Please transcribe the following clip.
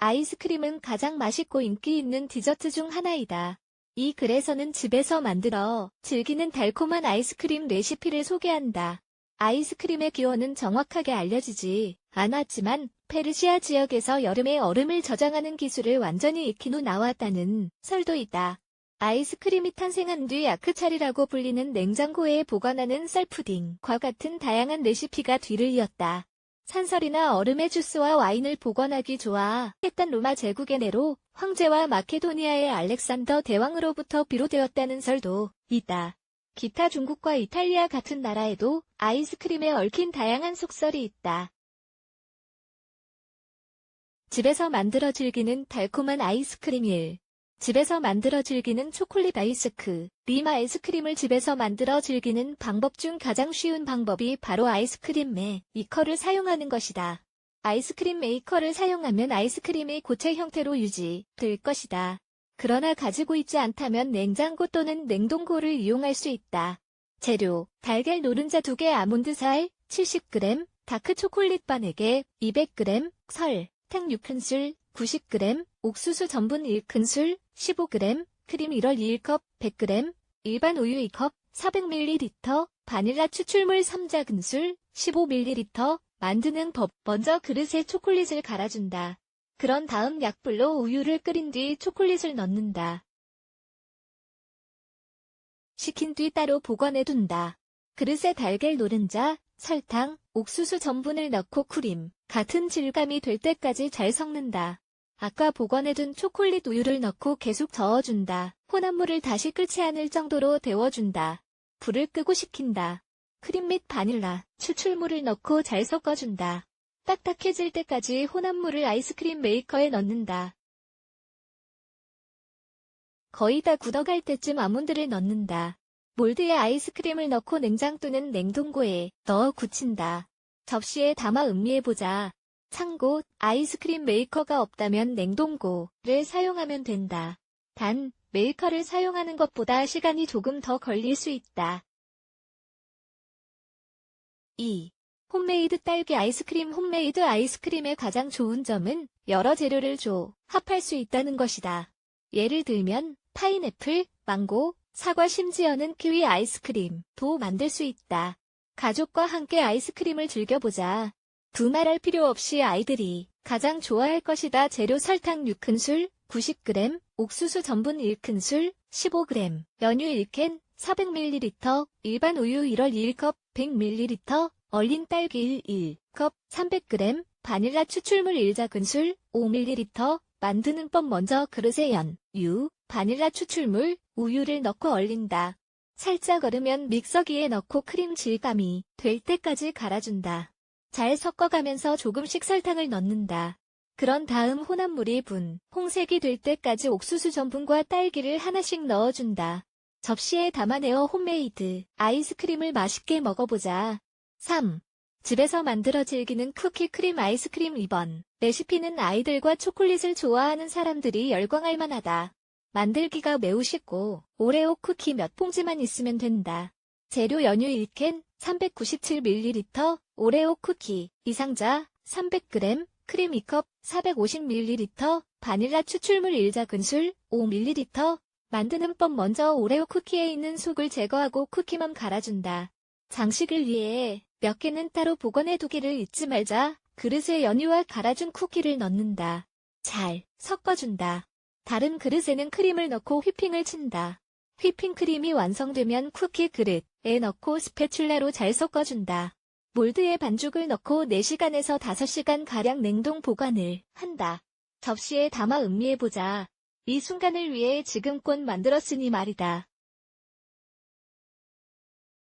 아이스크림은 가장 맛있고 인기 있는 디저트 중 하나이다. 이 글에서는 집에서 만들어 즐기는 달콤한 아이스크림 레시피를 소개한다. 아이스크림의 기원은 정확하게 알려지지 않았지만 페르시아 지역에서 여름에 얼음을 저장하는 기술을 완전히 익힌 후 나왔다는 설도 있다. 아이스크림이 탄생한 뒤 아크차리라고 불리는 냉장고에 보관하는 썰푸딩과 같은 다양한 레시피가 뒤를 이었다. 산설이나 얼음의 주스와 와인을 보관하기 좋아했던 로마 제국의 네로 황제와 마케도니아의 알렉산더 대왕으로부터 비롯되었다는 설도 있다. 기타 중국과 이탈리아 같은 나라에도 아이스크림에 얽힌 다양한 속설이 있다. 집에서 만들어 즐기는 달콤한 아이스크림 1. 집에서 만들어 즐기는 초콜릿 아이스크. 림 아이스크림을 집에서 만들어 즐기는 방법 중 가장 쉬운 방법이 바로 아이스크림 메이커를 사용하는 것이다. 아이스크림 메이커를 사용하면 아이스크림이 고체 형태로 유지될 것이다. 그러나 가지고 있지 않다면 냉장고 또는 냉동고를 이용할 수 있다. 재료, 달걀 노른자 2개 아몬드 살 70g, 다크 초콜릿 바 4개 200g, 설, 탕 6큰술 90g, 옥수수 전분 1큰술 15g, 크림 1월 2컵 100g, 일반 우유 2컵 400ml, 바닐라 추출물 3작은술 15ml, 만드는 법. 먼저 그릇에 초콜릿을 갈아준다. 그런 다음 약불로 우유를 끓인 뒤 초콜릿을 넣는다. 식힌 뒤 따로 보관해둔다. 그릇에 달걀 노른자, 설탕, 옥수수 전분을 넣고 크림, 같은 질감이 될 때까지 잘 섞는다. 아까 보관해둔 초콜릿 우유를 넣고 계속 저어준다. 혼합물을 다시 끓지 않을 정도로 데워준다. 불을 끄고 식힌다. 크림 및 바닐라, 추출물을 넣고 잘 섞어준다. 딱딱해질 때까지 혼합물을 아이스크림 메이커에 넣는다. 거의 다 굳어갈 때쯤 아몬드를 넣는다. 몰드에 아이스크림을 넣고 냉장 또는 냉동고에 넣어 굳힌다. 접시에 담아 음미해보자. 참고, 아이스크림 메이커가 없다면 냉동고를 사용하면 된다. 단, 메이커를 사용하는 것보다 시간이 조금 더 걸릴 수 있다. 2. 홈메이드 딸기 아이스크림 홈메이드 아이스크림의 가장 좋은 점은 여러 재료를 조합할 수 있다는 것이다. 예를 들면 파인애플, 망고, 사과 심지어는 키위 아이스크림도 만들 수 있다. 가족과 함께 아이스크림을 즐겨보자. 두말할 필요 없이 아이들이 가장 좋아할 것이다. 재료 설탕 6큰술, 90g, 옥수수 전분 1큰술, 15g, 연유 1캔, 400ml, 일반 우유 1월 1컵, 100ml, 얼린 딸기 1, 1컵, 300g, 바닐라 추출물 1작은술, 5ml, 만드는 법 먼저 그릇에 연, 유, 바닐라 추출물, 우유를 넣고 얼린다. 살짝 얼으면 믹서기에 넣고 크림 질감이 될 때까지 갈아준다. 잘 섞어가면서 조금씩 설탕을 넣는다. 그런 다음 혼합물이 분, 홍색이 될 때까지 옥수수 전분과 딸기를 하나씩 넣어준다. 접시에 담아내어 홈메이드 아이스크림을 맛있게 먹어보자. 3. 집에서 만들어 즐기는 쿠키 크림 아이스크림 2번. 레시피는 아이들과 초콜릿을 좋아하는 사람들이 열광할 만하다. 만들기가 매우 쉽고 오레오 쿠키 몇 봉지만 있으면 된다. 재료 연유 1캔 397ml, 오레오 쿠키 2상자 300g, 크림 2컵 450ml, 바닐라 추출물 1작은술 5ml. 만드는 법 먼저 오레오 쿠키에 있는 속을 제거하고 쿠키만 갈아준다. 장식을 위해 몇 개는 따로 보관해 두기를 잊지 말자. 그릇에 연유와 갈아준 쿠키를 넣는다. 잘 섞어준다. 다른 그릇에는 크림을 넣고 휘핑을 친다. 휘핑 크림이 완성되면 쿠키 그릇에 넣고 스패출라로 잘 섞어준다. 몰드에 반죽을 넣고 4시간에서 5시간 가량 냉동 보관을 한다. 접시에 담아 음미해보자. 이 순간을 위해 지금껏 만들었으니 말이다.